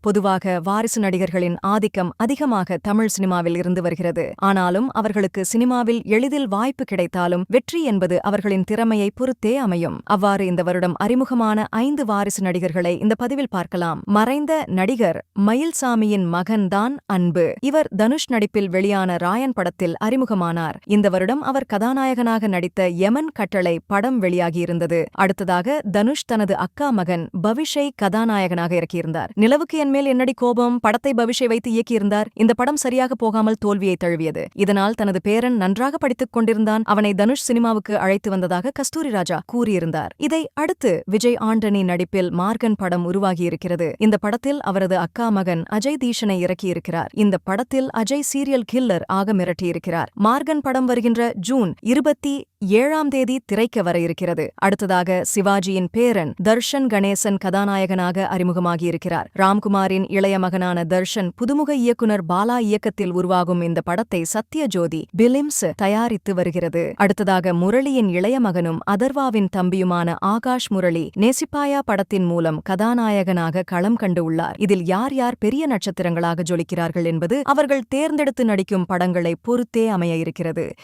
பொதுவாக வாரிசு நடிகர்களின் ஆதிக்கம் அதிகமாக தமிழ் சினிமாவில் இருந்து வருகிறது. ஆனாலும் அவர்களுக்கு சினிமாவில் எளிதில் வாய்ப்பு கிடைத்தாலும் வெற்றி என்பது அவர்களின் திறமையை பொறுத்தே அமையும். அவ்வாறு இந்த வருடம் அறிமுகமான ஐந்து வாரிசு நடிகர்களை இந்த பதிவில் பார்க்கலாம். மறைந்த நடிகர் மயில்சாமியின் மகன்தான் அன்பு. இவர் தனுஷ் நடிப்பில் வெளியான ராயன் படத்தில் அறிமுகமானார். இந்த வருடம் அவர் கதாநாயகனாக நடித்த யமன் கட்டளை படம் வெளியாகியிருந்தது. அடுத்ததாக தனுஷ் தனது அக்கா மகன் பவிஷை கதாநாயகனாக இறக்கியிருந்தார். நிலவுக்கு என் மேல் என்னடி கோபம்? படத்தை பவிஷை வைத்து இயக்கியிருந்தார். இந்த படம் சரியாக போகாமல் தோல்வியை தழுவியது. இதனால் தனது பேரன் நன்றாக படித்துக் கொண்டிருந்தான். அவனை தனுஷ் சினிமாவுக்கு அழைத்து வந்ததாக கஸ்தூரி ராஜா கூறியிருந்தார். இதை அடுத்து விஜய் ஆண்டனி நடிப்பில் மார்கன் படம் உருவாகியிருக்கிறது. இந்த படத்தில் அவரது அக்கா மகன் அஜய் தீஷனை இறக்கியிருக்கிறார். இந்த படத்தில் அஜய் சீரியல் கில்லர் ஆக மிரட்டியிருக்கிறார். மார்கன் படம் வருகின்ற ஜூன் இருபத்தி ஏழாம் தேதி திரைக்க வர இருக்கிறது. அடுத்ததாக சிவாஜியின் பேரன் தர்ஷன் கணேசன் கதாநாயகனாக அறிமுகமாகியிருக்கிறார். ராம்குமாரின் இளைய மகனான தர்ஷன் புதுமுக இயக்குனர் பாலா இயக்கத்தில் உருவாகும் இந்த படத்தை சத்யஜோதி பிலிம்ஸ் தயாரித்து வருகிறது. அடுத்ததாக முரளியின் இளைய மகனும் அதர்வாவின் தம்பியுமான ஆகாஷ் முரளி நேசிப்பாயா படத்தின் மூலம் கதாநாயகனாக களம் கண்டு உள்ளார். இதில் யார் யார் பெரிய நட்சத்திரங்களாக ஜொலிக்கிறார்கள் என்பது அவர்கள் தேர்ந்தெடுத்து நடிக்கும் படங்களை பொறுத்தே அமைய இருக்கிறது.